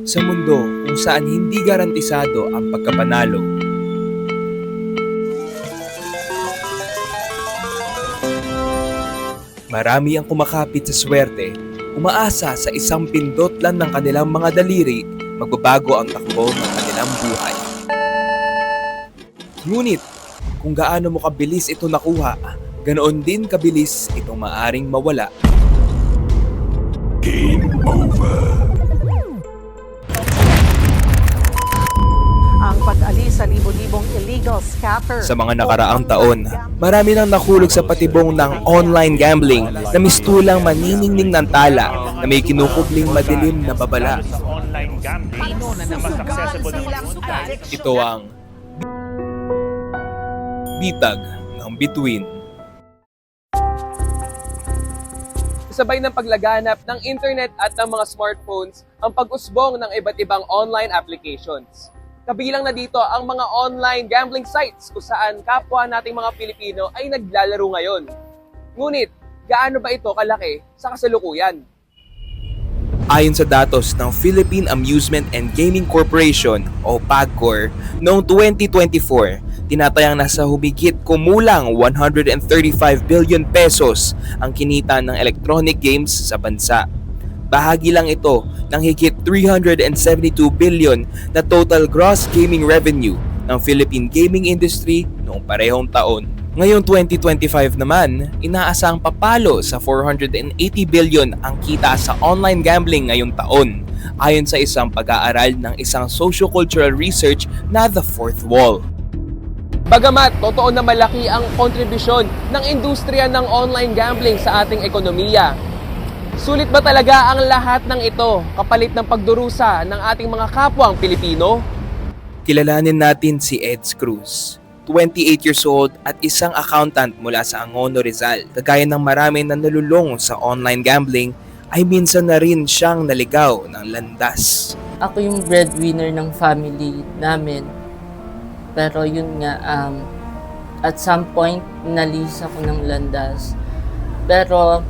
Sa mundo kung saan hindi garantisado ang pagkapanalo, marami ang kumakapit sa swerte, umaasa sa isang pindot lang ng kanilang mga daliri, magbabago ang takbo ng kanilang buhay. Ngunit, kung gaano mo kabilis ito nakuha, ganoon din kabilis itong maaring mawala. Ang sa libo-libong illegal scatter. Sa mga nakaraang taon, marami nang nahulog sa patibong ng online gambling na mistulang maniningning ng tala na may kinukubling madilim na babala. Ito ang bitag ng bituin. Sabay ng paglaganap ng internet at ng mga smartphones ang pag-usbong ng iba't ibang online applications. Kabilang na dito ang mga online gambling sites kung saan kapwa nating mga Pilipino ay naglalaro ngayon. Ngunit, gaano ba ito kalaki sa kasalukuyan? Ayon sa datos ng Philippine Amusement and Gaming Corporation o PAGCOR, noong 2024, tinatayang nasa humigit kumulang 135 billion pesos ang kinita ng electronic games sa bansa. Bahagi lang ito ng higit 372 billion na total gross gaming revenue ng Philippine gaming industry noong parehong taon. Ngayong 2025 naman, inaasahang papalo sa 480 billion ang kita sa online gambling ngayong taon, ayon sa isang pag-aaral ng isang socio-cultural research na The Fourth Wall. Bagamat totoo na malaki ang kontribusyon ng industriya ng online gambling sa ating ekonomiya, sulit ba talaga ang lahat ng ito kapalit ng pagdurusa ng ating mga kapwang Pilipino? Kilalanin natin si Eds Cruz. 28 years old at isang accountant mula sa Angono Rizal. Kagaya ng marami na nalulong sa online gambling, ay minsan na rin siyang naligaw ng landas. ako yung breadwinner ng family namin. Pero yun nga, um, at some point, nalis ako ng landas. Pero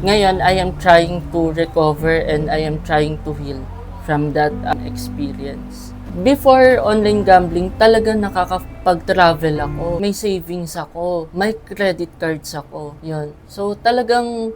ngayon, I am trying to recover and I am trying to heal from that um, experience. Before online gambling, talaga nakakapag-travel ako. May savings ako. May credit cards ako. Yun. So talagang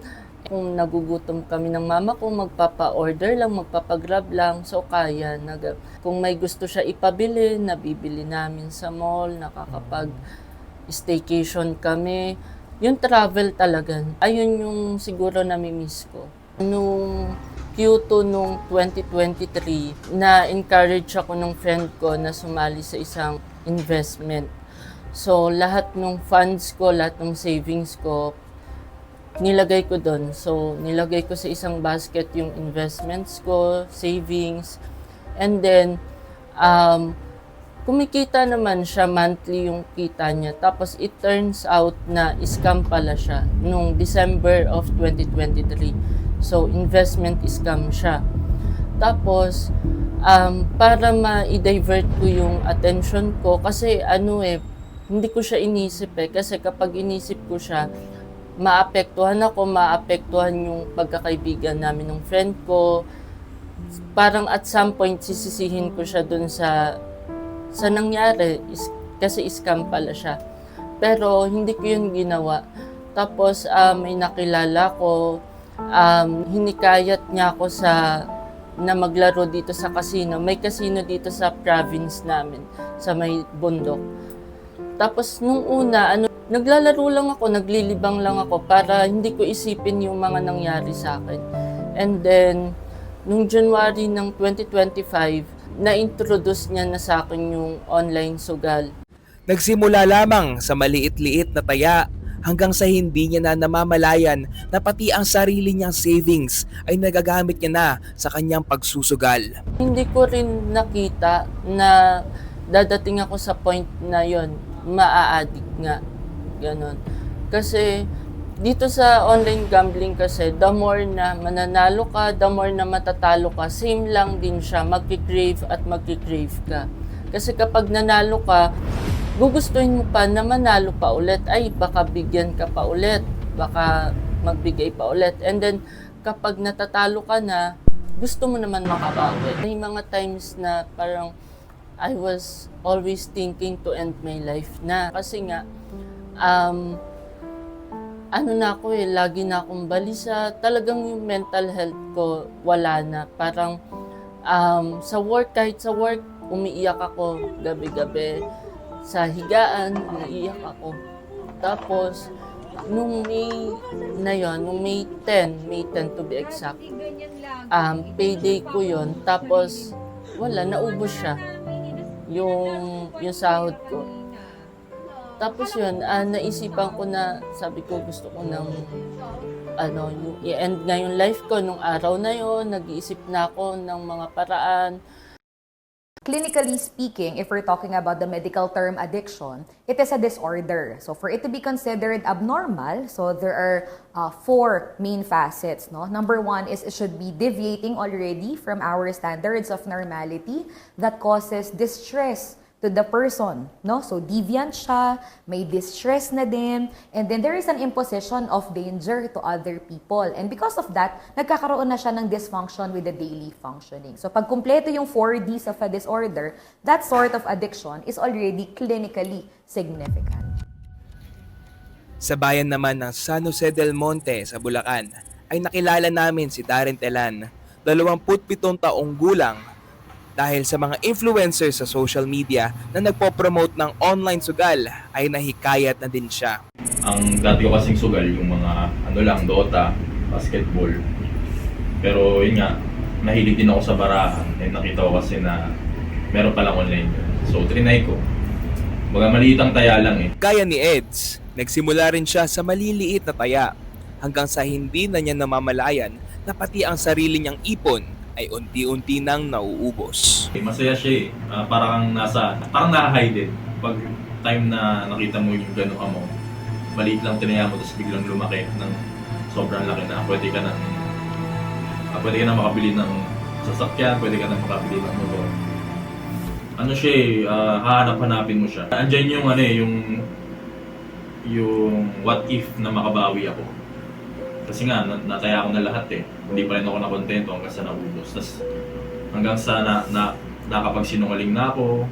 kung nagugutom kami ng mama ko, magpapa-order lang, magpapa-grab lang, so kaya. Nag- kung may gusto siya ipabili, nabibili namin sa mall, nakakapag-staycation kami. Yung travel talaga, ayun yung siguro nami-miss ko. Nung Q2 nung 2023, na-encourage ako ng friend ko na sumali sa isang investment. So, lahat ng funds ko, lahat ng savings ko, nilagay ko doon. So, nilagay ko sa isang basket yung investments ko, savings, and then, um, kumikita naman siya monthly yung kita niya. Tapos, it turns out na scam pala siya nung December of 2023. So, investment scam siya. Tapos, um, para ma-divert ko yung attention ko, kasi ano eh, hindi ko siya inisip eh. Kasi kapag inisip ko siya, maapektuhan ako, maapektuhan yung pagkakaibigan namin ng friend ko. Parang at some point, sisisihin ko siya dun sa sa nangyari is, kasi scam pala siya. Pero hindi ko yun ginawa. Tapos ah, may nakilala ko, um, hinikayat niya ako sa na maglaro dito sa casino. May casino dito sa province namin, sa may bundok. Tapos nung una, ano, naglalaro lang ako, naglilibang lang ako para hindi ko isipin yung mga nangyari sa akin. And then, nung January ng 2025, na-introduce niya na sa akin yung online sugal. Nagsimula lamang sa maliit-liit na taya hanggang sa hindi niya na namamalayan na pati ang sarili niyang savings ay nagagamit niya na sa kanyang pagsusugal. Hindi ko rin nakita na dadating ako sa point na yon maa-addict nga. Ganon. Kasi dito sa online gambling kasi, the more na mananalo ka, the more na matatalo ka, same lang din siya, magki-crave at magki-crave ka. Kasi kapag nanalo ka, gugustuhin mo pa na manalo pa ulit. Ay, baka bigyan ka pa ulit. Baka magbigay pa ulit. And then, kapag natatalo ka na, gusto mo naman makabawi. May mga times na parang I was always thinking to end my life na. Kasi nga, um, ano na ako eh, lagi na akong balisa. Talagang yung mental health ko, wala na. Parang um, sa work, kahit sa work, umiiyak ako gabi-gabi. Sa higaan, umiiyak ako. Tapos, nung May na yon, nung May 10, May 10 to be exact, um, payday ko yon Tapos, wala, naubos siya. Yung, yung sahod ko. Tapos yun, ah, naisipan ko na, sabi ko gusto ko ng, ano, yung i-end na yung life ko nung araw na yon nag-iisip na ako ng mga paraan. Clinically speaking, if we're talking about the medical term addiction, it is a disorder. So for it to be considered abnormal, so there are uh, four main facets. No? Number one is it should be deviating already from our standards of normality that causes distress to the person, no? So deviant siya, may distress na din, and then there is an imposition of danger to other people. And because of that, nagkakaroon na siya ng dysfunction with the daily functioning. So pag kumpleto yung 4 Ds of a disorder, that sort of addiction is already clinically significant. Sa bayan naman ng San Jose del Monte sa Bulacan ay nakilala namin si Darren Telan, 27 taong gulang dahil sa mga influencers sa social media na nagpo-promote ng online sugal ay nahikayat na din siya. Ang dati ko kasing sugal, yung mga ano lang, Dota, basketball. Pero yun nga, nahilig din ako sa barahan. And nakita ko kasi na meron palang online yun. So, trinay ko. Mga maliit ang taya lang eh. Gaya ni Eds, nagsimula rin siya sa maliliit na taya hanggang sa hindi na niya namamalayan na pati ang sarili niyang ipon ay unti-unti nang nauubos. Eh, Masaya siya eh. Ah, parang nasa, parang na-hide eh. Pag time na nakita mo yung gano'n ka mo, maliit lang tinaya mo, tapos biglang lumaki ng sobrang laki na pwede ka nang ah, pwede ka na makabili ng sasakyan, pwede ka na makabili ng motor. Ano siya eh, ah, hahanap-hanapin mo siya. Andyan yung ano eh, yung yung what if na makabawi ako. Kasi nga, na- nataya ko na lahat eh. Hindi pa rin ako nakontento hanggang sa naubos. Tapos hanggang sa na, na, nakapagsinungaling na ako,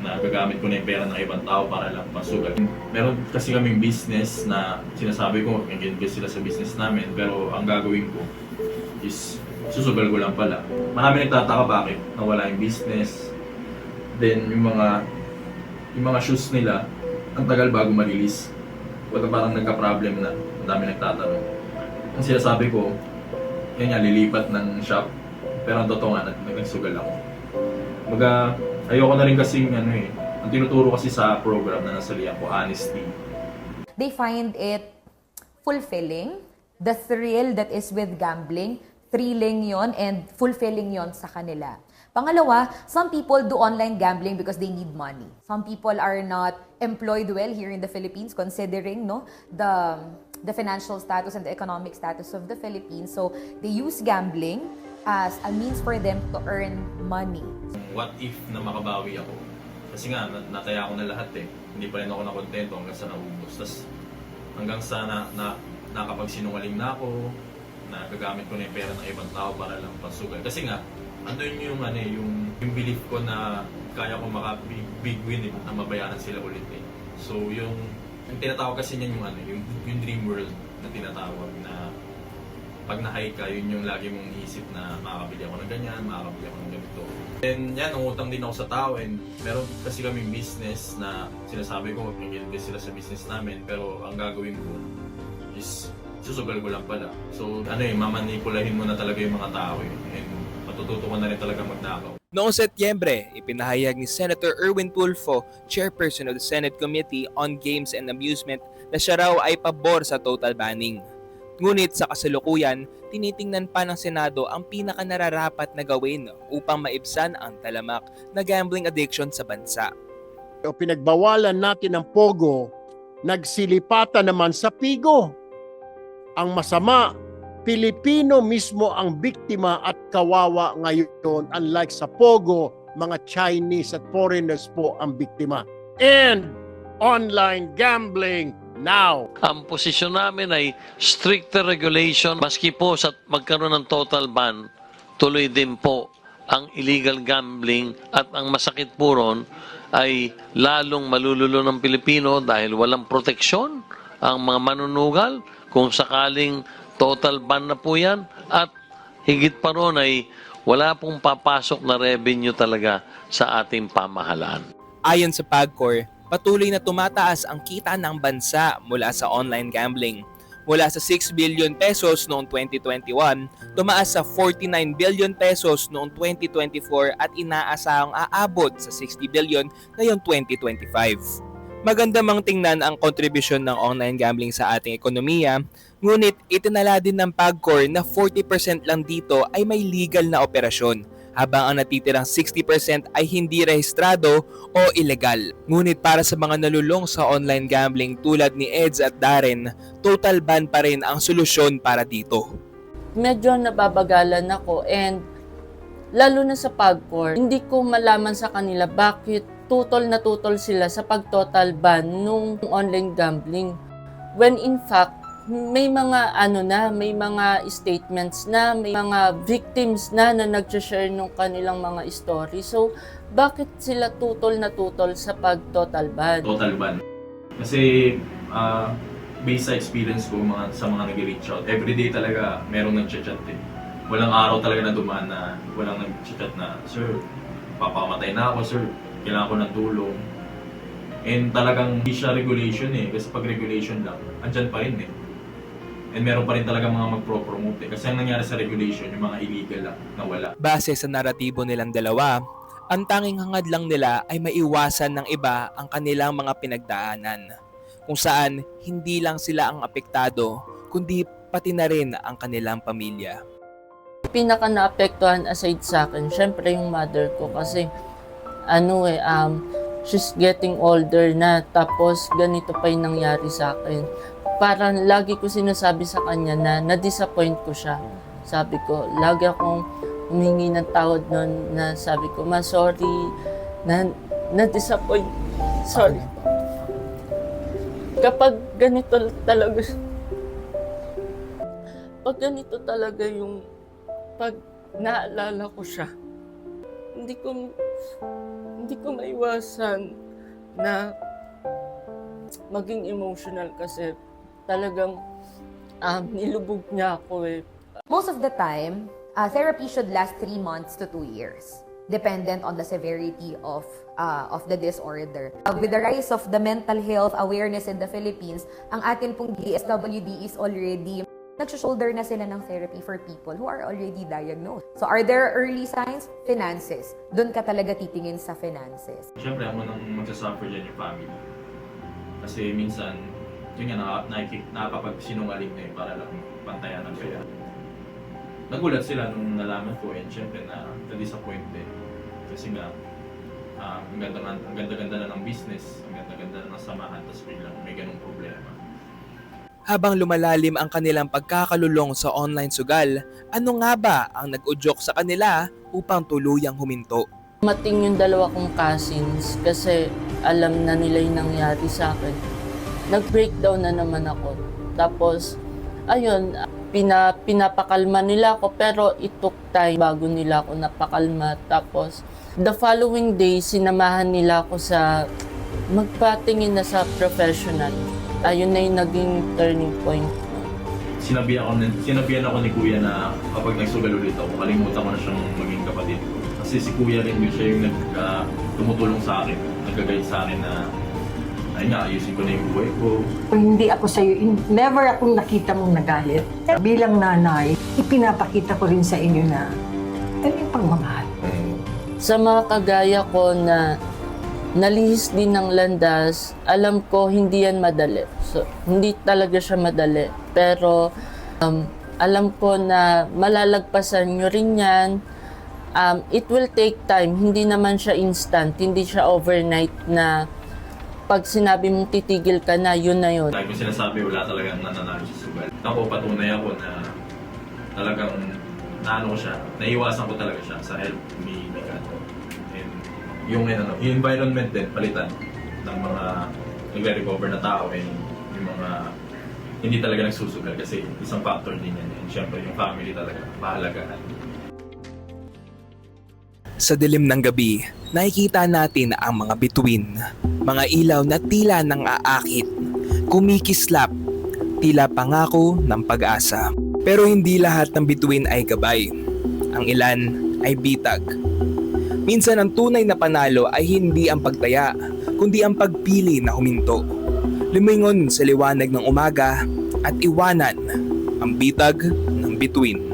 na gagamit ko na yung pera ng ibang tao para lang pasugal. Meron kasi kaming business na sinasabi ko, mag-invest sila sa business namin, pero ang gagawin ko is susugal ko lang pala. Marami nagtataka bakit nawala yung business. Then yung mga yung mga shoes nila, ang tagal bago ma-release. Wala parang nagka-problem na, ang dami nagtatanong. Ang sinasabi ko, yan nga, lilipat ng shop. Pero ang totoo nga, nag- nagsugal ako. Maga, ayoko na rin kasing ano eh, ang tinuturo kasi sa program na nasalihan ko, honesty. They find it fulfilling, the thrill that is with gambling, thrilling yon and fulfilling yon sa kanila. Pangalawa, some people do online gambling because they need money. Some people are not employed well here in the Philippines considering no the the financial status and the economic status of the Philippines. So they use gambling as a means for them to earn money. What if na makabawi ako? Kasi nga, na- nataya ko na lahat eh. Hindi pa rin ako nakontento hanggang sa naubos. Tapos hanggang sa na, na, nakapagsinungaling na ako, na gagamit ko na yung pera ng ibang tao para lang pasugal. Kasi nga, andun yung, ano, eh, yung, yung belief ko na kaya ko maka big, win eh, na mabayaran sila ulit eh. So yung, yung tinatawag kasi niyan yung, ano, yung, yung dream world na tinatawag na pag na-high ka, yun yung lagi mong iisip na makakabili ako ng ganyan, makakabili ako ng ganito. And yan, nangutang din ako sa tao and meron kasi kaming business na sinasabi ko mag-invest sila sa business namin pero ang gagawin ko is susugal ko lang pala. So ano eh, mamanipulahin mo na talaga yung mga tao eh. And matututo ka na rin talaga magnakaw. Noong Setyembre, ipinahayag ni Senator Erwin Tulfo, chairperson of the Senate Committee on Games and Amusement, na siya raw ay pabor sa total banning. Ngunit sa kasalukuyan, tinitingnan pa ng Senado ang pinakanararapat na gawin upang maibsan ang talamak na gambling addiction sa bansa. o pinagbawalan natin ang pogo, nagsilipatan naman sa pigo. Ang masama, Pilipino mismo ang biktima at kawawa ngayon unlike sa pogo, mga Chinese at foreigners po ang biktima. And online gambling now. Ang posisyon namin ay stricter regulation maski po sa magkaroon ng total ban tuloy din po ang illegal gambling at ang masakit po ron ay lalong malululo ng Pilipino dahil walang proteksyon ang mga manunugal kung sakaling total ban na po yan at higit pa ron ay wala pong papasok na revenue talaga sa ating pamahalaan. Ayon sa PAGCOR, patuloy na tumataas ang kita ng bansa mula sa online gambling. Mula sa 6 billion pesos noong 2021, tumaas sa 49 billion pesos noong 2024 at inaasahang aabot sa 60 billion ngayong 2025. Maganda mang tingnan ang kontribusyon ng online gambling sa ating ekonomiya, ngunit itinala din ng PAGCOR na 40% lang dito ay may legal na operasyon, habang ang natitirang 60% ay hindi rehistrado o illegal. Ngunit para sa mga nalulong sa online gambling tulad ni Eds at Darren, total ban pa rin ang solusyon para dito. medyo nababagalan ako and lalo na sa pagcore, hindi ko malaman sa kanila bakit tutol na tutol sila sa pag-total ban nung online gambling. When in fact, may mga ano na, may mga statements na, may mga victims na na nag-share nung kanilang mga story. So, bakit sila tutol na tutol sa pag-total ban? total ban. Kasi ah, based sa experience ko mga, sa mga nag-reach out, everyday talaga merong nag-chat eh. Walang araw talaga na dumaan na walang nag-chat na, Sir, papamatay na ako, sir. Kailangan ko ng tulong. And talagang hindi siya regulation eh. Kasi pag regulation lang, andyan pa rin eh. And meron pa rin talaga mga magpro-promote eh. Kasi ang nangyari sa regulation, yung mga illegal lang, nawala. Base sa naratibo nilang dalawa, ang tanging hangad lang nila ay maiwasan ng iba ang kanilang mga pinagdaanan. Kung saan hindi lang sila ang apektado, kundi pati na rin ang kanilang pamilya. pinaka naapektuhan aside sa akin, syempre yung mother ko kasi ano eh, um, she's getting older na tapos ganito pa yung nangyari sa akin. Parang lagi ko sinasabi sa kanya na na-disappoint ko siya. Sabi ko, lagi akong humingi ng tawad noon na sabi ko, ma, sorry, na, na-disappoint. Sorry. Kapag ganito talaga, pag ganito talaga yung pag naalala ko siya, hindi ko hindi ko maiwasan na maging emotional kasi talagang um, nilubog niya ako eh. Most of the time, uh, therapy should last three months to two years, dependent on the severity of uh, of the disorder. Uh, with the rise of the mental health awareness in the Philippines, ang atin pong DSWD is already nag-shoulder na sila ng therapy for people who are already diagnosed. So are there early signs? Finances. Doon ka talaga titingin sa finances. Siyempre, ang unang magsasuffer dyan yung family. Kasi minsan, yun nga, naka, nakikip, nakakapagsinungaling na yun para lang pantayan ng kaya. Nagulat sila nung nalaman ko and siyempre na na-disappoint din. Kasi nga, ah, ang ganda ang ganda-ganda na ng business, ang ganda-ganda na ng samahan, tapos biglang may ganung problema. Habang lumalalim ang kanilang pagkakalulong sa online sugal, ano nga ba ang nag-udyok sa kanila upang tuluyang huminto? Mating yung dalawa kong cousins kasi alam na nila yung nangyari sa akin. Nag-breakdown na naman ako. Tapos, ayun, pina, pinapakalma nila ako pero it took time bago nila ako napakalma. Tapos, the following day, sinamahan nila ako sa magpatingin na sa professional. Ayun na yung naging turning point. Sinabihan ako, ni- sinabihan ako ni Kuya na kapag nagsugal ulit ako, kalimutan ko na siyang maging kapatid. Kasi si Kuya rin din siya yung nag, ah, tumutulong sa akin, nagagayad sa akin na ayun nga, ayusin ko na yung buhay ko, Kung hindi ako sa'yo, in- never akong nakita mong nagalit. Bilang nanay, ipinapakita ko rin sa inyo na ano yung pagmamahal. Sa mga kagaya ko na nalihis din ng landas, alam ko hindi yan madali. So, hindi talaga siya madali. Pero um, alam ko na malalagpasan nyo rin yan. Um, it will take time. Hindi naman siya instant. Hindi siya overnight na pag sinabi mong titigil ka na, yun na yun. Lagi ko sinasabi, wala talagang nananalo sa sugal. Ako, patunay ako na talagang naano ko siya, naiwasan ko talaga siya sa help ni Mika. Yung, ano, yung environment din, palitan ng mga nagre-recover na tao and yung mga hindi talaga nagsusugal kasi isang factor din yan. And syempre yung family talaga, mahalagaan. Sa dilim ng gabi, nakikita natin ang mga bituin, mga ilaw na tila nang aakit, kumikislap, tila pangako ng pag-asa. Pero hindi lahat ng bituin ay gabay. Ang ilan ay bitag. Minsan ang tunay na panalo ay hindi ang pagtaya, kundi ang pagpili na huminto. Lumingon sa liwanag ng umaga at iwanan ang bitag ng bituin.